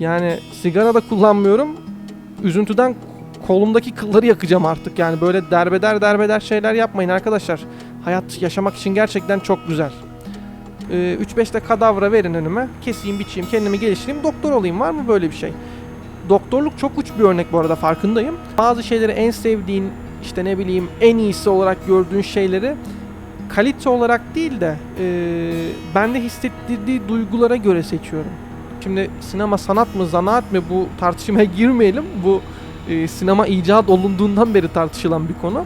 Yani sigara da kullanmıyorum. Üzüntüden kolumdaki kılları yakacağım artık. Yani böyle derbeder derbeder şeyler yapmayın arkadaşlar. Hayat yaşamak için gerçekten çok güzel. Ee, 3-5 de kadavra verin önüme. Keseyim, biçeyim, kendimi geliştireyim, doktor olayım. Var mı böyle bir şey? Doktorluk çok uç bir örnek bu arada farkındayım. Bazı şeyleri en sevdiğin, işte ne bileyim en iyisi olarak gördüğün şeyleri kalite olarak değil de e, bende hissettirdiği duygulara göre seçiyorum. Şimdi sinema sanat mı, zanaat mı bu tartışmaya girmeyelim. Bu e, sinema icat olunduğundan beri tartışılan bir konu.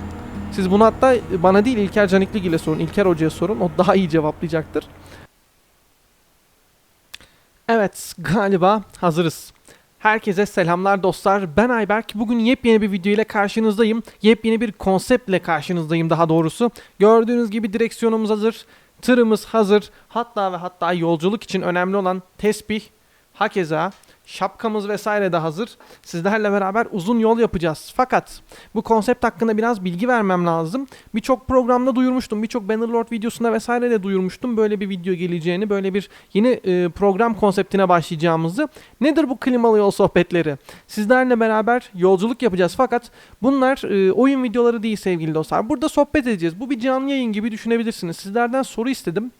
Siz bunu hatta bana değil İlker Canikli ile sorun. İlker Hoca'ya sorun. O daha iyi cevaplayacaktır. Evet galiba hazırız. Herkese selamlar dostlar. Ben Ayberk. Bugün yepyeni bir video ile karşınızdayım. Yepyeni bir konseptle karşınızdayım daha doğrusu. Gördüğünüz gibi direksiyonumuz hazır. Tırımız hazır. Hatta ve hatta yolculuk için önemli olan tesbih, hakeza şapkamız vesaire de hazır. Sizlerle beraber uzun yol yapacağız. Fakat bu konsept hakkında biraz bilgi vermem lazım. Birçok programda duyurmuştum. Birçok Bannerlord videosunda vesaire de duyurmuştum. Böyle bir video geleceğini, böyle bir yeni e, program konseptine başlayacağımızı. Nedir bu klimalı yol sohbetleri? Sizlerle beraber yolculuk yapacağız. Fakat bunlar e, oyun videoları değil sevgili dostlar. Burada sohbet edeceğiz. Bu bir canlı yayın gibi düşünebilirsiniz. Sizlerden soru istedim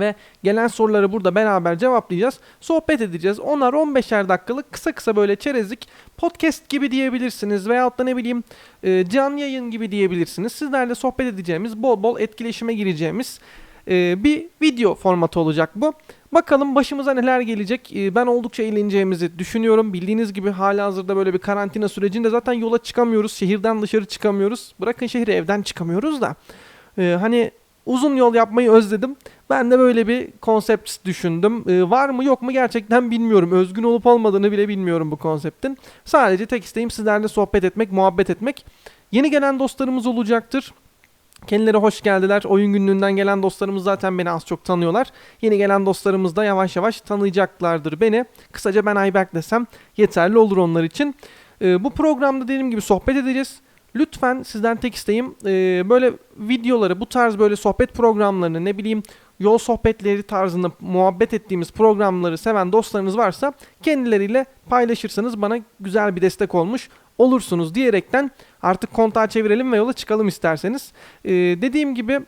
ve gelen soruları burada beraber cevaplayacağız. Sohbet edeceğiz. Onlar 15'er dakikalık kısa kısa böyle çerezlik podcast gibi diyebilirsiniz veyahut da ne bileyim e, canlı yayın gibi diyebilirsiniz. Sizlerle sohbet edeceğimiz, bol bol etkileşime gireceğimiz e, bir video formatı olacak bu. Bakalım başımıza neler gelecek. E, ben oldukça eğleneceğimizi düşünüyorum. Bildiğiniz gibi hala hazırda böyle bir karantina sürecinde zaten yola çıkamıyoruz. Şehirden dışarı çıkamıyoruz. Bırakın şehri evden çıkamıyoruz da. E, hani uzun yol yapmayı özledim. Ben de böyle bir konsept düşündüm. Ee, var mı yok mu gerçekten bilmiyorum. Özgün olup olmadığını bile bilmiyorum bu konseptin. Sadece tek isteğim sizlerle sohbet etmek, muhabbet etmek. Yeni gelen dostlarımız olacaktır. Kendileri hoş geldiler. Oyun günlüğünden gelen dostlarımız zaten beni az çok tanıyorlar. Yeni gelen dostlarımız da yavaş yavaş tanıyacaklardır beni. Kısaca ben Ayberk desem yeterli olur onlar için. Ee, bu programda dediğim gibi sohbet edeceğiz. Lütfen sizden tek isteğim e, böyle videoları, bu tarz böyle sohbet programlarını ne bileyim yol sohbetleri tarzında muhabbet ettiğimiz programları seven dostlarınız varsa kendileriyle paylaşırsanız bana güzel bir destek olmuş olursunuz diyerekten artık kontağı çevirelim ve yola çıkalım isterseniz. Ee, dediğim gibi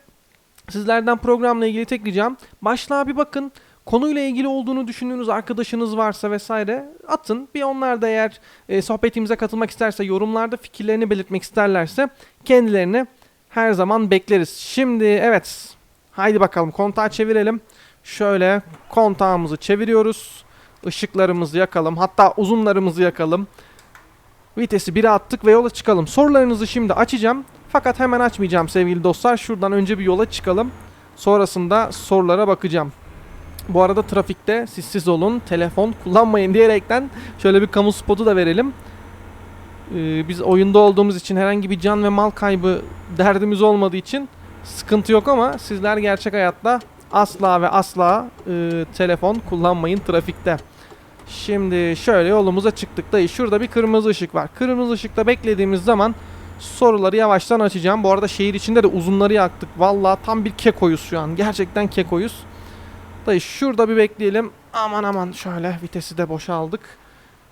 sizlerden programla ilgili tek ricam başlığa bir bakın. Konuyla ilgili olduğunu düşündüğünüz arkadaşınız varsa vesaire atın. Bir onlar da eğer e, sohbetimize katılmak isterse yorumlarda fikirlerini belirtmek isterlerse kendilerini her zaman bekleriz. Şimdi evet haydi bakalım kontağı çevirelim. Şöyle kontağımızı çeviriyoruz. Işıklarımızı yakalım. Hatta uzunlarımızı yakalım. Vitesi 1'e attık ve yola çıkalım. Sorularınızı şimdi açacağım. Fakat hemen açmayacağım sevgili dostlar. Şuradan önce bir yola çıkalım. Sonrasında sorulara bakacağım. Bu arada trafikte sessiz olun, telefon kullanmayın diyerekten şöyle bir kamu spotu da verelim. Ee, biz oyunda olduğumuz için herhangi bir can ve mal kaybı derdimiz olmadığı için sıkıntı yok ama sizler gerçek hayatta asla ve asla e, telefon kullanmayın trafikte. Şimdi şöyle yolumuza çıktık dayı. Şurada bir kırmızı ışık var. Kırmızı ışıkta beklediğimiz zaman soruları yavaştan açacağım. Bu arada şehir içinde de uzunları yaktık. Vallahi tam bir kekoyuz şu an. Gerçekten kekoyuz. Dayı şurada bir bekleyelim. Aman aman şöyle vitesi de boşaldık.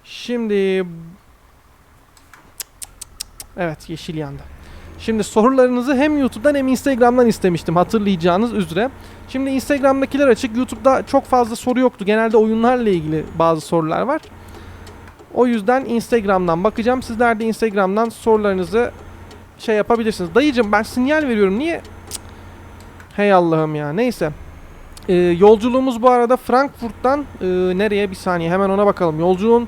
Şimdi Evet yeşil yandı. Şimdi sorularınızı hem YouTube'dan hem Instagram'dan istemiştim hatırlayacağınız üzere. Şimdi Instagram'dakiler açık. YouTube'da çok fazla soru yoktu. Genelde oyunlarla ilgili bazı sorular var. O yüzden Instagram'dan bakacağım. Sizler de Instagram'dan sorularınızı şey yapabilirsiniz. Dayıcım ben sinyal veriyorum. Niye? Cık. Hey Allah'ım ya. Neyse. Ee, yolculuğumuz bu arada Frankfurt'tan e, nereye bir saniye hemen ona bakalım. Yolculuğun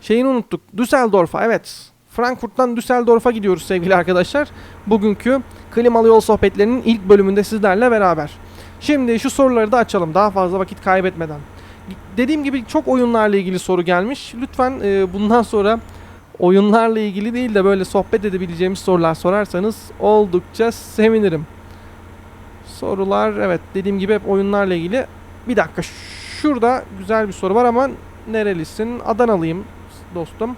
şeyini unuttuk. Düsseldorf'a evet. Frankfurt'tan Düsseldorf'a gidiyoruz sevgili arkadaşlar. Bugünkü klimalı yol sohbetlerinin ilk bölümünde sizlerle beraber. Şimdi şu soruları da açalım daha fazla vakit kaybetmeden. Dediğim gibi çok oyunlarla ilgili soru gelmiş. Lütfen e, bundan sonra oyunlarla ilgili değil de böyle sohbet edebileceğimiz sorular sorarsanız oldukça sevinirim. Sorular evet dediğim gibi hep oyunlarla ilgili. Bir dakika şurada güzel bir soru var ama nerelisin? Adanalıyım dostum.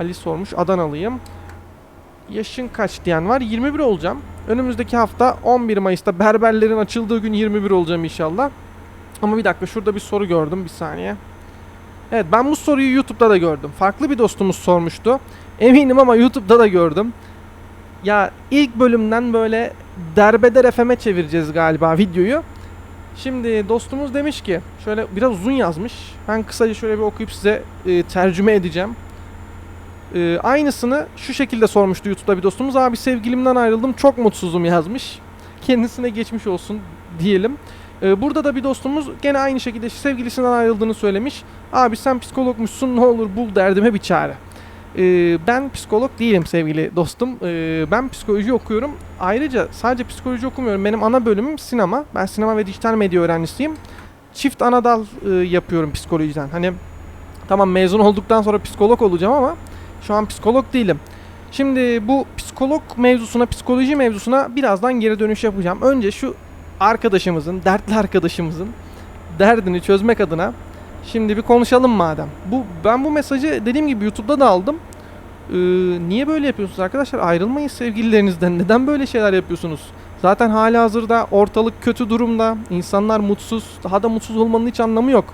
Ali sormuş Adanalıyım. Yaşın kaç diyen var? 21 olacağım. Önümüzdeki hafta 11 Mayıs'ta berberlerin açıldığı gün 21 olacağım inşallah. Ama bir dakika şurada bir soru gördüm bir saniye. Evet ben bu soruyu YouTube'da da gördüm. Farklı bir dostumuz sormuştu. Eminim ama YouTube'da da gördüm. Ya ilk bölümden böyle derbeder FM'e çevireceğiz galiba videoyu. Şimdi dostumuz demiş ki şöyle biraz uzun yazmış. Ben kısaca şöyle bir okuyup size e, tercüme edeceğim. E, aynısını şu şekilde sormuştu YouTube'da bir dostumuz. Abi sevgilimden ayrıldım çok mutsuzum yazmış. Kendisine geçmiş olsun diyelim. E, burada da bir dostumuz gene aynı şekilde sevgilisinden ayrıldığını söylemiş. Abi sen psikologmuşsun ne olur bul derdime bir çare. Ee, ben psikolog değilim sevgili dostum. Ee, ben psikoloji okuyorum. Ayrıca sadece psikoloji okumuyorum. Benim ana bölümüm sinema. Ben sinema ve dijital medya öğrencisiyim. Çift ana dal e, yapıyorum psikolojiden. Hani tamam mezun olduktan sonra psikolog olacağım ama şu an psikolog değilim. Şimdi bu psikolog mevzusuna, psikoloji mevzusuna birazdan geri dönüş yapacağım. Önce şu arkadaşımızın, dertli arkadaşımızın derdini çözmek adına Şimdi bir konuşalım madem. Bu ben bu mesajı dediğim gibi YouTube'da da aldım. Ee, niye böyle yapıyorsunuz arkadaşlar? Ayrılmayın sevgililerinizden. Neden böyle şeyler yapıyorsunuz? Zaten hali hazırda ortalık kötü durumda. İnsanlar mutsuz. Daha da mutsuz olmanın hiç anlamı yok.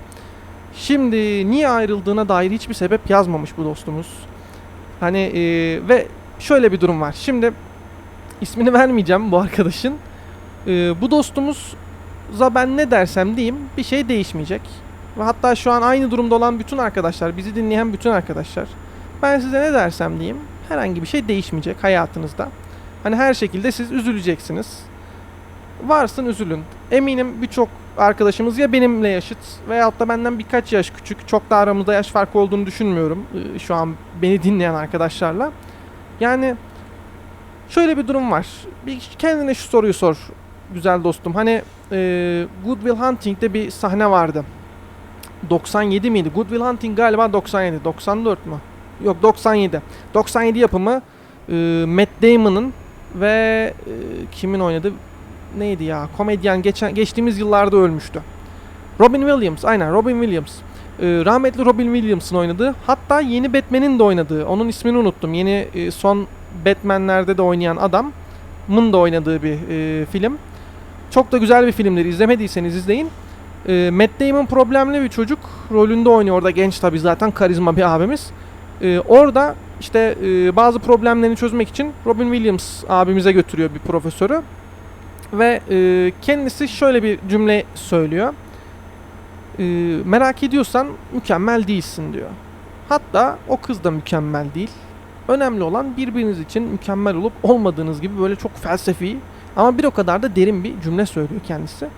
Şimdi niye ayrıldığına dair hiçbir sebep yazmamış bu dostumuz. Hani e, ve şöyle bir durum var. Şimdi ismini vermeyeceğim bu arkadaşın. Ee, bu dostumuz'a ben ne dersem diyeyim bir şey değişmeyecek. Ve hatta şu an aynı durumda olan bütün arkadaşlar, bizi dinleyen bütün arkadaşlar. Ben size ne dersem diyeyim, herhangi bir şey değişmeyecek hayatınızda. Hani her şekilde siz üzüleceksiniz. Varsın üzülün. Eminim birçok arkadaşımız ya benimle yaşıt veyahut da benden birkaç yaş küçük. Çok da aramızda yaş farkı olduğunu düşünmüyorum ee, şu an beni dinleyen arkadaşlarla. Yani şöyle bir durum var. Bir kendine şu soruyu sor güzel dostum. Hani e, Good Will Hunting'de bir sahne vardı. 97 miydi? Good Will Hunting galiba 97. 94 mü? Yok 97. 97 yapımı e, Matt Damon'ın ve e, kimin oynadı? Neydi ya? Komedyen geçen geçtiğimiz yıllarda ölmüştü. Robin Williams. Aynen Robin Williams. E, rahmetli Robin Williams'ın oynadığı. Hatta yeni Batman'in de oynadığı. Onun ismini unuttum. Yeni e, son Batman'lerde de oynayan adamın da oynadığı bir e, film. Çok da güzel bir filmdir. İzlemediyseniz izleyin. E, Matt Damon problemli bir çocuk. Rolünde oynuyor orada genç tabi zaten karizma bir abimiz. E, orada işte e, bazı problemlerini çözmek için Robin Williams abimize götürüyor bir profesörü. Ve e, kendisi şöyle bir cümle söylüyor. E, merak ediyorsan mükemmel değilsin diyor. Hatta o kız da mükemmel değil. Önemli olan birbiriniz için mükemmel olup olmadığınız gibi böyle çok felsefi ama bir o kadar da derin bir cümle söylüyor kendisi.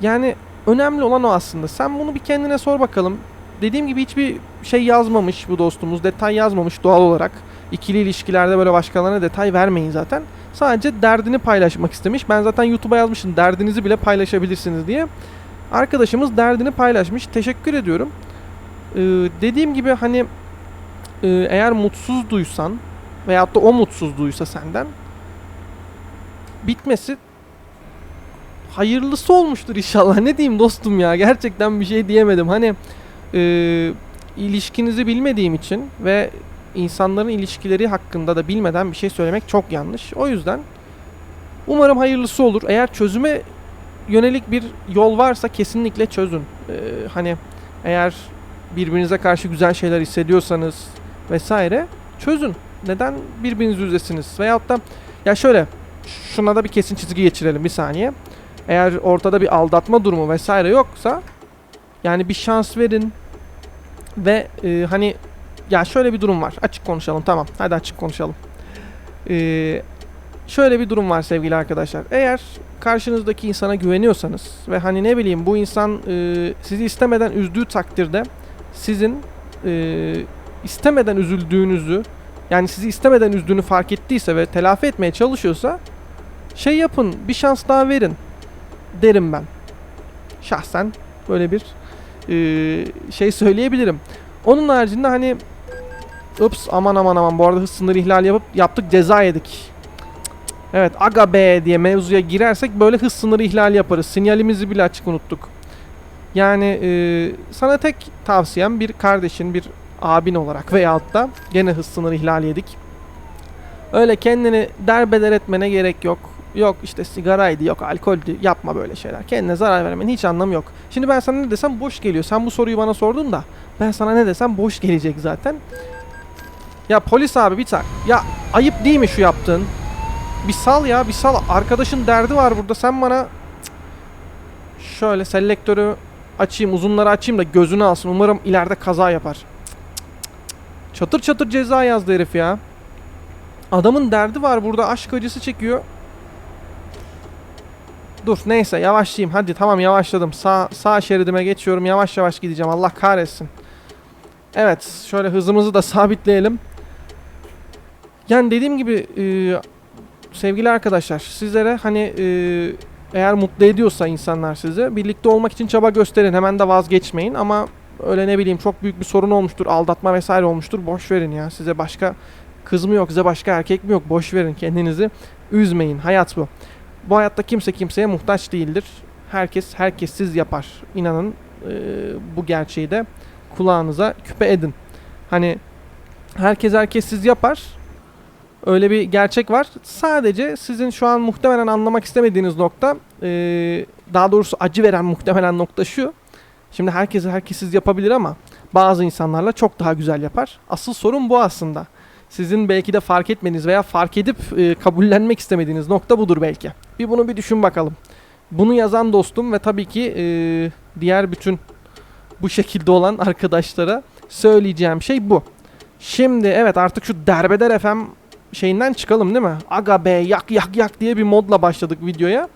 Yani önemli olan o aslında. Sen bunu bir kendine sor bakalım. Dediğim gibi hiçbir şey yazmamış bu dostumuz. Detay yazmamış doğal olarak. İkili ilişkilerde böyle başkalarına detay vermeyin zaten. Sadece derdini paylaşmak istemiş. Ben zaten YouTube'a yazmışım derdinizi bile paylaşabilirsiniz diye. Arkadaşımız derdini paylaşmış. Teşekkür ediyorum. Ee, dediğim gibi hani e, eğer mutsuz duysan veyahut da o mutsuz duysa senden bitmesi hayırlısı olmuştur inşallah. Ne diyeyim dostum ya gerçekten bir şey diyemedim. Hani e, ilişkinizi bilmediğim için ve insanların ilişkileri hakkında da bilmeden bir şey söylemek çok yanlış. O yüzden umarım hayırlısı olur. Eğer çözüme yönelik bir yol varsa kesinlikle çözün. Ee, hani eğer birbirinize karşı güzel şeyler hissediyorsanız vesaire çözün. Neden birbirinizi üzesiniz? Veyahut da ya şöyle şuna da bir kesin çizgi geçirelim bir saniye. Eğer ortada bir aldatma durumu vesaire yoksa yani bir şans verin ve e, hani ya şöyle bir durum var. Açık konuşalım tamam. Hadi açık konuşalım. Ee, şöyle bir durum var sevgili arkadaşlar. Eğer karşınızdaki insana güveniyorsanız ve hani ne bileyim bu insan e, sizi istemeden üzdüğü takdirde sizin e, istemeden üzüldüğünüzü yani sizi istemeden üzdüğünü fark ettiyse ve telafi etmeye çalışıyorsa şey yapın bir şans daha verin derim ben. Şahsen böyle bir e, şey söyleyebilirim. Onun haricinde hani ups aman aman aman bu arada hız sınırı ihlal yapıp yaptık ceza yedik. Evet aga be diye mevzuya girersek böyle hız sınırı ihlal yaparız. Sinyalimizi bile açık unuttuk. Yani e, sana tek tavsiyem bir kardeşin, bir abin olarak veyahut da gene hız sınırı ihlal yedik. Öyle kendini derbeder etmene gerek yok. Yok işte sigaraydı, yok alkoldü. Yapma böyle şeyler. Kendine zarar vermenin hiç anlamı yok. Şimdi ben sana ne desem boş geliyor. Sen bu soruyu bana sordun da ben sana ne desem boş gelecek zaten. Ya polis abi bir tak. Ya ayıp değil mi şu yaptığın? Bir sal ya bir sal. Arkadaşın derdi var burada. Sen bana şöyle selektörü açayım, uzunları açayım da gözünü alsın. Umarım ileride kaza yapar. Çatır çatır ceza yazdı herif ya. Adamın derdi var burada. Aşk acısı çekiyor. Dur neyse yavaşlayayım. Hadi tamam yavaşladım. Sağ, sağ şeridime geçiyorum. Yavaş yavaş gideceğim. Allah kahretsin. Evet şöyle hızımızı da sabitleyelim. Yani dediğim gibi e, sevgili arkadaşlar sizlere hani e, eğer mutlu ediyorsa insanlar sizi birlikte olmak için çaba gösterin. Hemen de vazgeçmeyin ama öyle ne bileyim çok büyük bir sorun olmuştur. Aldatma vesaire olmuştur. Boş verin ya. Size başka kız mı yok, size başka erkek mi yok? Boş verin. Kendinizi üzmeyin. Hayat bu. Bu hayatta kimse kimseye muhtaç değildir. Herkes herkessiz yapar. İnanın e, bu gerçeği de kulağınıza küpe edin. Hani herkes herkessiz yapar. Öyle bir gerçek var. Sadece sizin şu an muhtemelen anlamak istemediğiniz nokta, e, daha doğrusu acı veren muhtemelen nokta şu. Şimdi herkesi herkessiz yapabilir ama bazı insanlarla çok daha güzel yapar. Asıl sorun bu aslında. Sizin belki de fark etmediğiniz veya fark edip e, kabullenmek istemediğiniz nokta budur belki. Bir bunu bir düşün bakalım. Bunu yazan dostum ve tabii ki e, diğer bütün bu şekilde olan arkadaşlara söyleyeceğim şey bu. Şimdi evet artık şu derbeder FM şeyinden çıkalım değil mi? Aga be yak yak yak diye bir modla başladık videoya.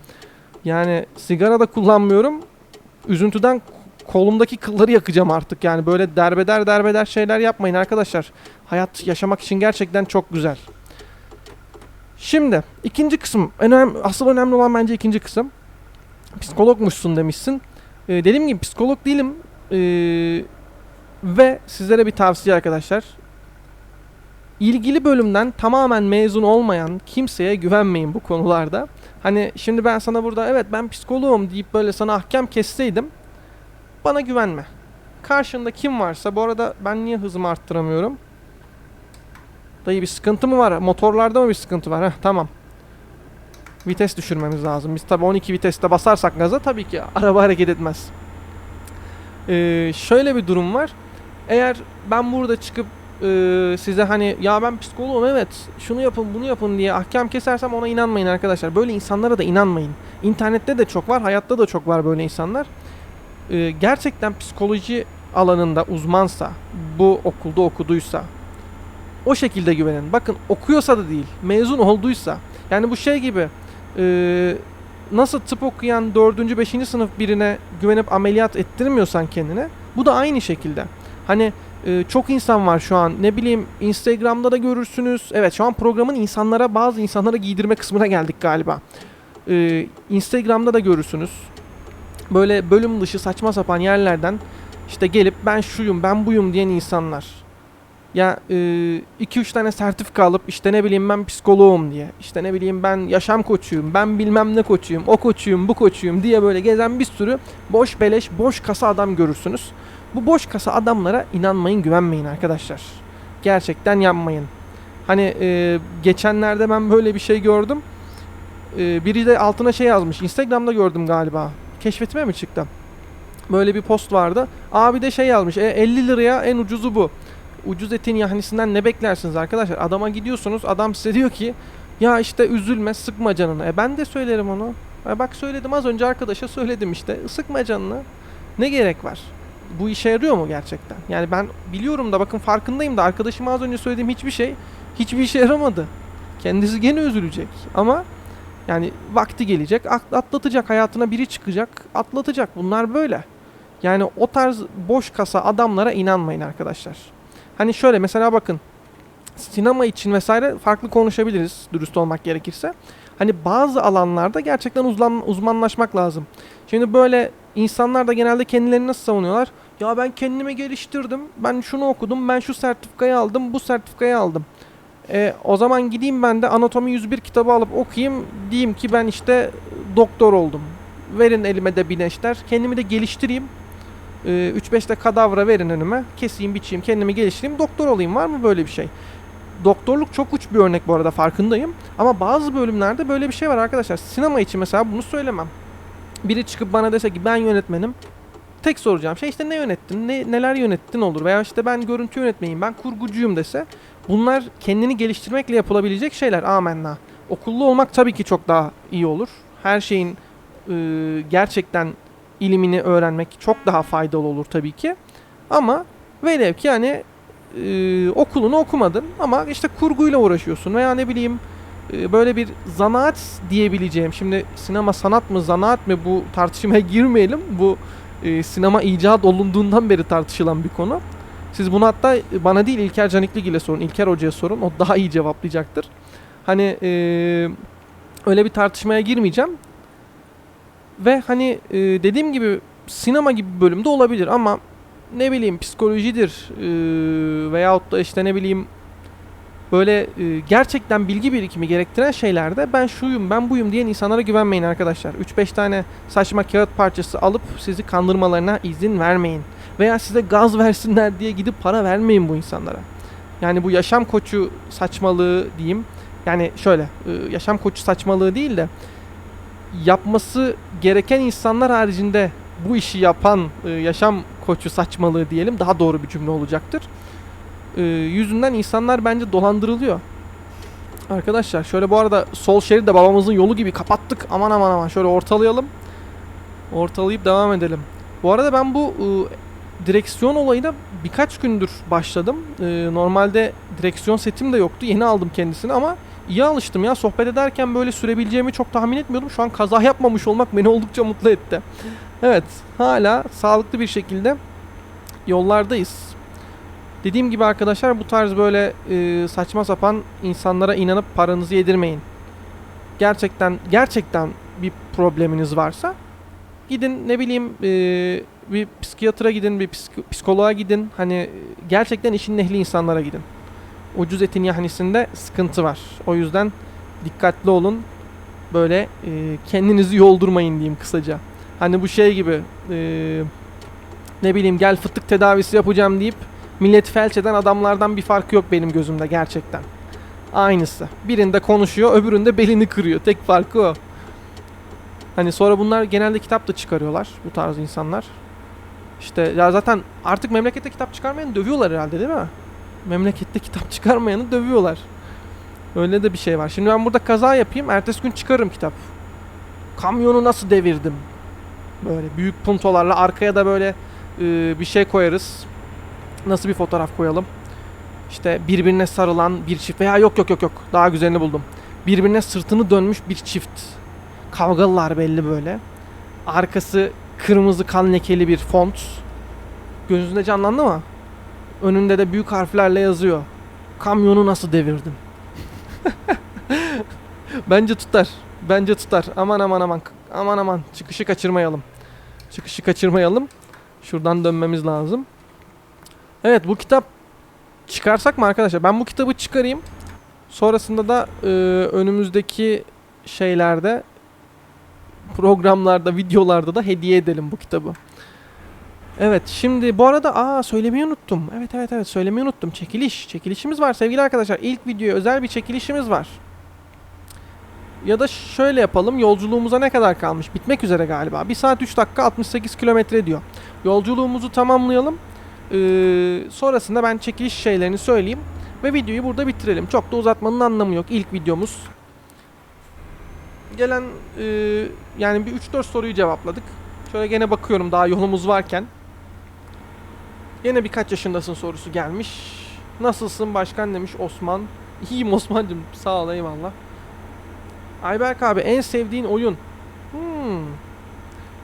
Yani sigara da kullanmıyorum. Üzüntüden kolumdaki kılları yakacağım artık yani böyle derbeder derbeder şeyler yapmayın arkadaşlar. Hayat yaşamak için gerçekten çok güzel. Şimdi ikinci kısım önemli, asıl önemli olan bence ikinci kısım. Psikologmuşsun demişsin. Ee, dediğim gibi psikolog değilim. Ee, ve sizlere bir tavsiye arkadaşlar. İlgili bölümden tamamen mezun olmayan kimseye güvenmeyin bu konularda. Hani şimdi ben sana burada evet ben psikoloğum deyip böyle sana ahkam kesseydim bana güvenme. Karşında kim varsa bu arada ben niye hızımı arttıramıyorum? Dayı bir sıkıntı mı var? Motorlarda mı bir sıkıntı var? Heh, tamam. Vites düşürmemiz lazım. Biz tabi 12 viteste basarsak gaza tabii ki araba hareket etmez. Ee, şöyle bir durum var. Eğer ben burada çıkıp e, size hani ya ben psikoloğum evet şunu yapın bunu yapın diye ahkam kesersem ona inanmayın arkadaşlar. Böyle insanlara da inanmayın. İnternette de çok var, hayatta da çok var böyle insanlar. Ee, gerçekten psikoloji alanında uzmansa, bu okulda okuduysa o şekilde güvenin. Bakın okuyorsa da değil, mezun olduysa. Yani bu şey gibi e, nasıl tıp okuyan 4. 5. sınıf birine güvenip ameliyat ettirmiyorsan kendine bu da aynı şekilde. Hani e, çok insan var şu an ne bileyim Instagram'da da görürsünüz. Evet şu an programın insanlara bazı insanlara giydirme kısmına geldik galiba. E, Instagram'da da görürsünüz. Böyle bölüm dışı saçma sapan yerlerden işte gelip ben şuyum ben buyum diyen insanlar. Ya 2-3 tane sertifika alıp işte ne bileyim ben psikoloğum diye. işte ne bileyim ben yaşam koçuyum, ben bilmem ne koçuyum, o koçuyum, bu koçuyum diye böyle gezen bir sürü boş beleş, boş kasa adam görürsünüz. Bu boş kasa adamlara inanmayın, güvenmeyin arkadaşlar. Gerçekten yapmayın. Hani e, geçenlerde ben böyle bir şey gördüm. E, biri de altına şey yazmış. Instagram'da gördüm galiba. Keşfetime mi çıktı? Böyle bir post vardı. Abi de şey yazmış. E, 50 liraya en ucuzu bu ucuz etin yahnisinden ne beklersiniz arkadaşlar? Adama gidiyorsunuz adam size diyor ki ya işte üzülme sıkma canını. E ben de söylerim onu. E bak söyledim az önce arkadaşa söyledim işte sıkma canını. Ne gerek var? Bu işe yarıyor mu gerçekten? Yani ben biliyorum da bakın farkındayım da arkadaşıma az önce söylediğim hiçbir şey hiçbir işe yaramadı. Kendisi gene üzülecek ama yani vakti gelecek atlatacak hayatına biri çıkacak atlatacak bunlar böyle. Yani o tarz boş kasa adamlara inanmayın arkadaşlar. Hani şöyle mesela bakın sinema için vesaire farklı konuşabiliriz dürüst olmak gerekirse. Hani bazı alanlarda gerçekten uzman, uzmanlaşmak lazım. Şimdi böyle insanlar da genelde kendilerini nasıl savunuyorlar? Ya ben kendimi geliştirdim, ben şunu okudum, ben şu sertifikayı aldım, bu sertifikayı aldım. E, o zaman gideyim ben de Anatomi 101 kitabı alıp okuyayım, diyeyim ki ben işte doktor oldum. Verin elime de bineşler, kendimi de geliştireyim. 3-5 de kadavra verin önüme. Keseyim, biçeyim, kendimi geliştireyim, doktor olayım. Var mı böyle bir şey? doktorluk çok uç bir örnek bu arada farkındayım. Ama bazı bölümlerde böyle bir şey var arkadaşlar. Sinema için mesela bunu söylemem. Biri çıkıp bana dese ki ben yönetmenim. Tek soracağım şey işte ne yönettin, ne, neler yönettin olur. Veya işte ben görüntü yönetmeyeyim, ben kurgucuyum dese. Bunlar kendini geliştirmekle yapılabilecek şeyler amenna. Okullu olmak tabii ki çok daha iyi olur. Her şeyin e, gerçekten ilimini öğrenmek çok daha faydalı olur tabii ki. Ama velev ki hani e, okulunu okumadın ama işte kurguyla uğraşıyorsun veya ne bileyim e, böyle bir zanaat diyebileceğim. Şimdi sinema sanat mı zanaat mı bu tartışmaya girmeyelim. Bu e, sinema icat olunduğundan beri tartışılan bir konu. Siz bunu hatta bana değil İlker Caniklig ile sorun. İlker Hoca'ya sorun. O daha iyi cevaplayacaktır. Hani e, öyle bir tartışmaya girmeyeceğim. Ve hani e, dediğim gibi sinema gibi bir bölümde olabilir ama ne bileyim psikolojidir e, veyahut da işte ne bileyim böyle e, gerçekten bilgi birikimi gerektiren şeylerde ben şuyum ben buyum diyen insanlara güvenmeyin arkadaşlar. 3-5 tane saçma kağıt parçası alıp sizi kandırmalarına izin vermeyin. Veya size gaz versinler diye gidip para vermeyin bu insanlara. Yani bu yaşam koçu saçmalığı diyeyim. Yani şöyle e, yaşam koçu saçmalığı değil de yapması gereken insanlar haricinde bu işi yapan e, yaşam koçu saçmalığı diyelim daha doğru bir cümle olacaktır. E, yüzünden insanlar bence dolandırılıyor. Arkadaşlar şöyle bu arada sol şeridi babamızın yolu gibi kapattık. Aman aman aman şöyle ortalayalım. Ortalayıp devam edelim. Bu arada ben bu direksiyon olayına birkaç gündür başladım. E, normalde direksiyon setim de yoktu. Yeni aldım kendisini ama iyi alıştım ya. Sohbet ederken böyle sürebileceğimi çok tahmin etmiyordum. Şu an kaza yapmamış olmak beni oldukça mutlu etti. Evet, hala sağlıklı bir şekilde yollardayız. Dediğim gibi arkadaşlar bu tarz böyle e, saçma sapan insanlara inanıp paranızı yedirmeyin. Gerçekten gerçekten bir probleminiz varsa gidin ne bileyim e, bir psikiyatra gidin, bir psik- psikoloğa gidin. Hani gerçekten işin ehli insanlara gidin. Ucuz etin yahnisinde sıkıntı var. O yüzden dikkatli olun. Böyle e, kendinizi yoldurmayın diyeyim kısaca. Hani bu şey gibi e, ne bileyim gel fıtık tedavisi yapacağım deyip millet felç eden adamlardan bir farkı yok benim gözümde gerçekten. Aynısı. Birinde konuşuyor öbüründe belini kırıyor. Tek farkı o. Hani sonra bunlar genelde kitap da çıkarıyorlar bu tarz insanlar. İşte ya zaten artık memlekette kitap çıkarmayanı dövüyorlar herhalde değil mi? Memlekette kitap çıkarmayanı dövüyorlar. Öyle de bir şey var. Şimdi ben burada kaza yapayım, ertesi gün çıkarım kitap. Kamyonu nasıl devirdim? Böyle büyük puntolarla arkaya da böyle e, bir şey koyarız. Nasıl bir fotoğraf koyalım? İşte birbirine sarılan bir çift veya yok yok yok yok daha güzelini buldum. Birbirine sırtını dönmüş bir çift. Kavgalılar belli böyle. Arkası kırmızı kan lekeli bir font. Gözünde canlandı mı? Önünde de büyük harflerle yazıyor. Kamyonu nasıl devirdim? Bence tutar. Bence tutar. Aman aman aman. Aman aman. Çıkışı kaçırmayalım. Çıkışı kaçırmayalım. Şuradan dönmemiz lazım. Evet bu kitap çıkarsak mı arkadaşlar? Ben bu kitabı çıkarayım. Sonrasında da e, önümüzdeki şeylerde programlarda, videolarda da hediye edelim bu kitabı. Evet şimdi bu arada aa söylemeyi unuttum. Evet evet evet söylemeyi unuttum. Çekiliş. Çekilişimiz var sevgili arkadaşlar. İlk videoya özel bir çekilişimiz var. Ya da şöyle yapalım. Yolculuğumuza ne kadar kalmış? Bitmek üzere galiba. 1 saat 3 dakika 68 kilometre diyor. Yolculuğumuzu tamamlayalım. Ee, sonrasında ben çekiliş şeylerini söyleyeyim. Ve videoyu burada bitirelim. Çok da uzatmanın anlamı yok. İlk videomuz. Gelen e, yani bir 3-4 soruyu cevapladık. Şöyle gene bakıyorum daha yolumuz varken. Yine birkaç yaşındasın sorusu gelmiş. Nasılsın başkan demiş Osman. İyiyim Osman'cım sağ ol eyvallah. Ayberk abi en sevdiğin oyun. Hmm.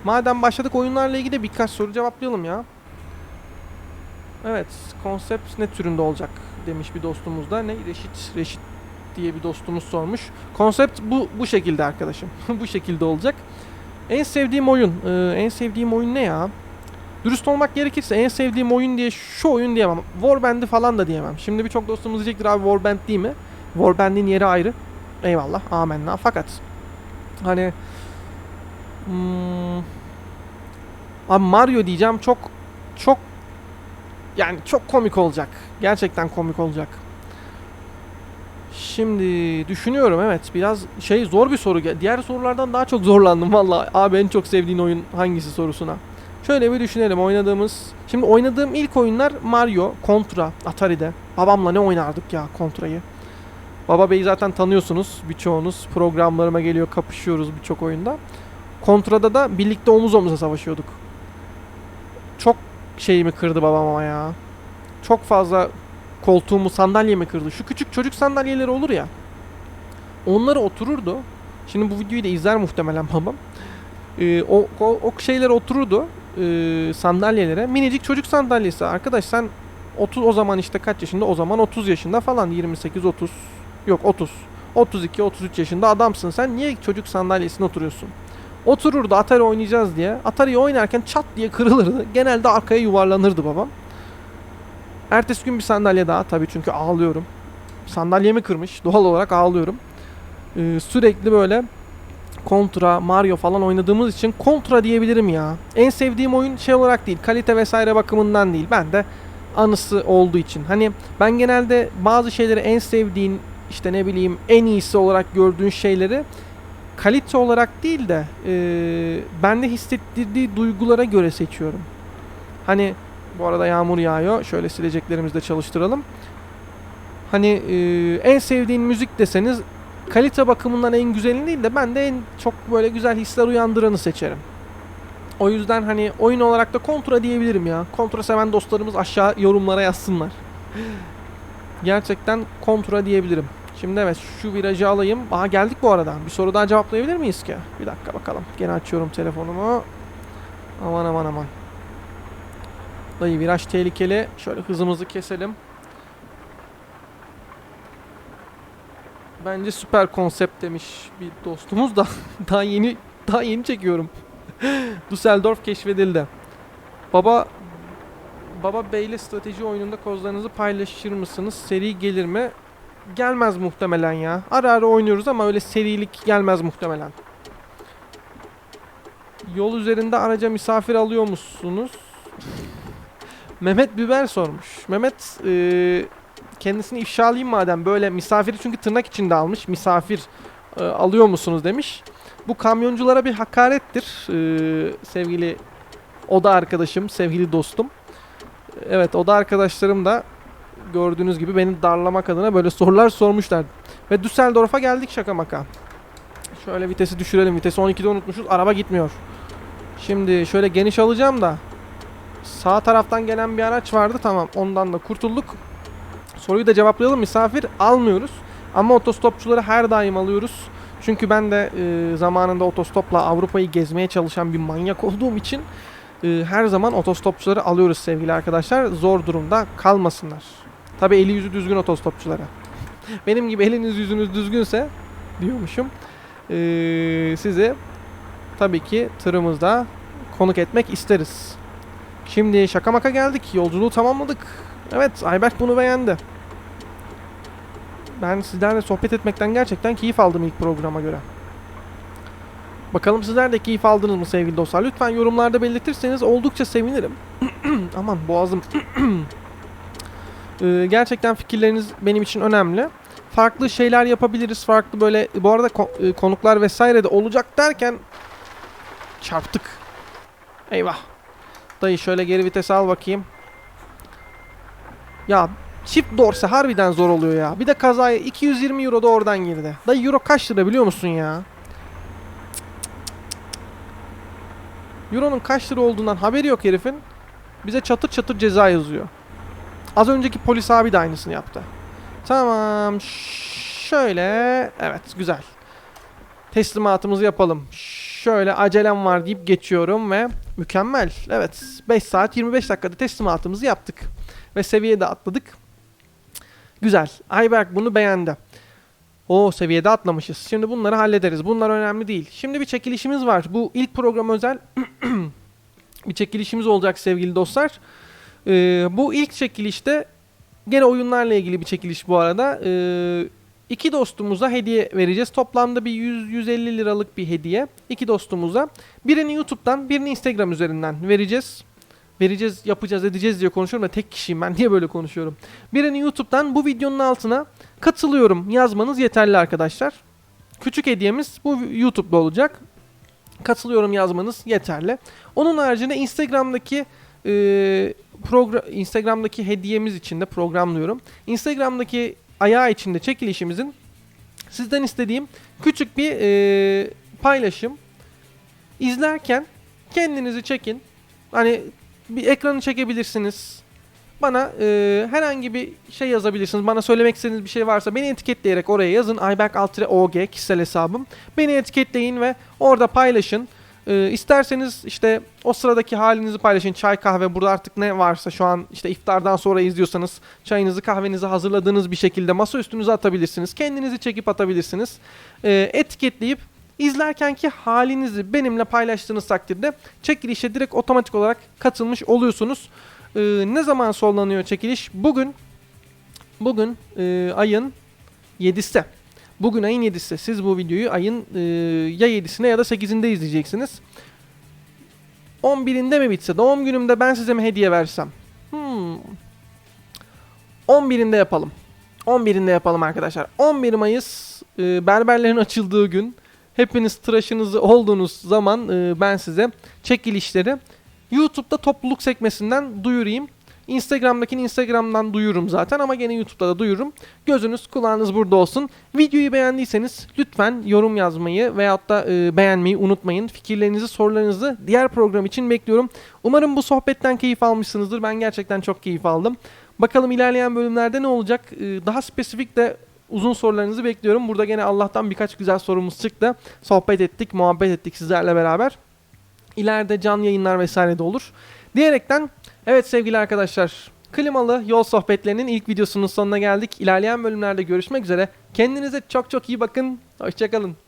Madem başladık oyunlarla ilgili de birkaç soru cevaplayalım ya. Evet, konsept ne türünde olacak demiş bir dostumuz da. Ne? Reşit, Reşit diye bir dostumuz sormuş. Konsept bu bu şekilde arkadaşım. bu şekilde olacak. En sevdiğim oyun. Ee, en sevdiğim oyun ne ya? Dürüst olmak gerekirse en sevdiğim oyun diye şu oyun diyemem. Warband'i falan da diyemem. Şimdi birçok dostumuz diyecektir abi Warband değil mi? Warband'in yeri ayrı. Eyvallah. Amenna. Fakat hani hmm, abi Mario diyeceğim çok çok yani çok komik olacak. Gerçekten komik olacak. Şimdi düşünüyorum evet biraz şey zor bir soru. Diğer sorulardan daha çok zorlandım valla. Abi en çok sevdiğin oyun hangisi sorusuna. Şöyle bir düşünelim oynadığımız. Şimdi oynadığım ilk oyunlar Mario, Contra, Atari'de. Babamla ne oynardık ya Contra'yı. Baba Bey'i zaten tanıyorsunuz birçoğunuz. Programlarıma geliyor kapışıyoruz birçok oyunda. Contra'da da birlikte omuz omuza savaşıyorduk. Çok şeyimi kırdı babam ama ya. Çok fazla koltuğumu sandalyemi kırdı. Şu küçük çocuk sandalyeleri olur ya. Onları otururdu. Şimdi bu videoyu da izler muhtemelen babam. Ee, o, o, o şeylere otururdu e, sandalyelere. Minicik çocuk sandalyesi. Arkadaş sen 30 o zaman işte kaç yaşında? O zaman 30 yaşında falan 28 30. Yok 30. 32 33 yaşında adamsın. Sen niye çocuk sandalyesine oturuyorsun? Otururdu Atari oynayacağız diye. Atari'yi oynarken çat diye kırılırdı. Genelde arkaya yuvarlanırdı babam. Ertesi gün bir sandalye daha tabii çünkü ağlıyorum. Sandalyemi kırmış. Doğal olarak ağlıyorum. Ee, sürekli böyle Contra, Mario falan oynadığımız için Contra diyebilirim ya. En sevdiğim oyun şey olarak değil, kalite vesaire bakımından değil. Ben de anısı olduğu için. Hani ben genelde bazı şeyleri en sevdiğin işte ne bileyim en iyisi olarak gördüğün şeyleri kalite olarak değil de e, bende hissettirdiği duygulara göre seçiyorum. Hani bu arada yağmur yağıyor. Şöyle sileceklerimizi de çalıştıralım. Hani e, en sevdiğin müzik deseniz kalite bakımından en güzelini değil de ben de en çok böyle güzel hisler uyandıranı seçerim. O yüzden hani oyun olarak da kontra diyebilirim ya. Kontra seven dostlarımız aşağı yorumlara yazsınlar. Gerçekten kontra diyebilirim. Şimdi evet şu virajı alayım. Aha geldik bu arada. Bir soru daha cevaplayabilir miyiz ki? Bir dakika bakalım. Gene açıyorum telefonumu. Aman aman aman. Dayı viraj tehlikeli. Şöyle hızımızı keselim. Bence süper konsept demiş bir dostumuz da daha yeni daha yeni çekiyorum. Düsseldorf keşfedildi. Baba Baba Bey'le strateji oyununda kozlarınızı paylaşır mısınız? Seri gelir mi? Gelmez muhtemelen ya. Ara ara oynuyoruz ama öyle serilik gelmez muhtemelen. Yol üzerinde araca misafir alıyor musunuz? Mehmet Biber sormuş. Mehmet eee kendisini ifşalayayım madem böyle misafiri çünkü tırnak içinde almış misafir e, alıyor musunuz demiş. Bu kamyonculara bir hakarettir e, sevgili oda arkadaşım, sevgili dostum. Evet oda arkadaşlarım da gördüğünüz gibi beni darlamak adına böyle sorular sormuşlar. Ve Düsseldorf'a geldik şaka maka. Şöyle vitesi düşürelim. Vitesi 12'de unutmuşuz. Araba gitmiyor. Şimdi şöyle geniş alacağım da sağ taraftan gelen bir araç vardı. Tamam ondan da kurtulduk. Soruyu da cevaplayalım. Misafir almıyoruz. Ama otostopçuları her daim alıyoruz. Çünkü ben de e, zamanında otostopla Avrupa'yı gezmeye çalışan bir manyak olduğum için e, her zaman otostopçuları alıyoruz sevgili arkadaşlar. Zor durumda kalmasınlar. Tabi eli yüzü düzgün otostopçulara. Benim gibi eliniz yüzünüz düzgünse diyormuşum. E, sizi tabii ki tırımızda konuk etmek isteriz. Şimdi şaka maka geldik. Yolculuğu tamamladık. Evet Ayberk bunu beğendi. Ben sizlerle sohbet etmekten gerçekten keyif aldım ilk programa göre. Bakalım sizler de keyif aldınız mı sevgili dostlar? Lütfen yorumlarda belirtirseniz oldukça sevinirim. Aman boğazım. Ee, gerçekten fikirleriniz benim için önemli. Farklı şeyler yapabiliriz. Farklı böyle bu arada e, konuklar vesaire de olacak derken çarptık. Eyvah. Dayı şöyle geri vites al bakayım. Ya çift dorse harbiden zor oluyor ya. Bir de kazaya 220 euro da oradan girdi. Dayı euro kaç lira biliyor musun ya? Euro'nun kaç lira olduğundan haberi yok herifin. Bize çatır çatır ceza yazıyor. Az önceki polis abi de aynısını yaptı. Tamam. Şöyle. Evet güzel. Teslimatımızı yapalım. Şöyle acelem var deyip geçiyorum ve mükemmel. Evet 5 saat 25 dakikada teslimatımızı yaptık. Ve seviyede atladık. Güzel. Ayberk bunu beğendi. O seviyede atlamışız. Şimdi bunları hallederiz. Bunlar önemli değil. Şimdi bir çekilişimiz var. Bu ilk program özel bir çekilişimiz olacak sevgili dostlar. Ee, bu ilk çekilişte gene oyunlarla ilgili bir çekiliş bu arada. Ee, iki dostumuza hediye vereceğiz. Toplamda bir 100-150 liralık bir hediye. İki dostumuza. Birini YouTube'dan, birini Instagram üzerinden vereceğiz. vereceğiz, yapacağız, edeceğiz diye konuşuyorum da tek kişiyim ben. Niye böyle konuşuyorum? Birini YouTube'dan bu videonun altına katılıyorum yazmanız yeterli arkadaşlar. Küçük hediyemiz bu YouTube'da olacak. Katılıyorum yazmanız yeterli. Onun haricinde Instagram'daki e, program Instagram'daki hediyemiz için de programlıyorum. Instagram'daki ayağı içinde çekilişimizin sizden istediğim küçük bir e, paylaşım. İzlerken kendinizi çekin. Hani bir ekranı çekebilirsiniz. Bana e, herhangi bir şey yazabilirsiniz. Bana söylemek istediğiniz bir şey varsa beni etiketleyerek oraya yazın. Ayberk Altre OG kişisel hesabım. Beni etiketleyin ve orada paylaşın. E, isterseniz işte o sıradaki halinizi paylaşın. Çay kahve burada artık ne varsa şu an işte iftardan sonra izliyorsanız çayınızı kahvenizi hazırladığınız bir şekilde masa üstünüze atabilirsiniz. Kendinizi çekip atabilirsiniz. E, etiketleyip izlerkenki halinizi benimle paylaştığınız takdirde çekilişe direkt otomatik olarak katılmış oluyorsunuz. Ee, ne zaman sonlanıyor çekiliş? Bugün bugün e, ayın 7'si. Bugün ayın 7'si. Siz bu videoyu ayın e, ya 7'sine ya da 8'inde izleyeceksiniz. 11'inde mi bitse doğum günümde ben size mi hediye versem? Hmm. 11'inde yapalım. 11'inde yapalım arkadaşlar. 11 Mayıs e, berberlerin açıldığı gün. Hepiniz tıraşınızı olduğunuz zaman e, ben size çekilişleri YouTube'da topluluk sekmesinden duyurayım. Instagram'dakini Instagram'dan duyururum zaten ama gene YouTube'da da duyururum. Gözünüz kulağınız burada olsun. Videoyu beğendiyseniz lütfen yorum yazmayı veyahut da e, beğenmeyi unutmayın. Fikirlerinizi, sorularınızı diğer program için bekliyorum. Umarım bu sohbetten keyif almışsınızdır. Ben gerçekten çok keyif aldım. Bakalım ilerleyen bölümlerde ne olacak? E, daha spesifik de uzun sorularınızı bekliyorum. Burada gene Allah'tan birkaç güzel sorumuz çıktı. Sohbet ettik, muhabbet ettik sizlerle beraber. İleride canlı yayınlar vesaire de olur. Diyerekten evet sevgili arkadaşlar klimalı yol sohbetlerinin ilk videosunun sonuna geldik. İlerleyen bölümlerde görüşmek üzere. Kendinize çok çok iyi bakın. Hoşçakalın.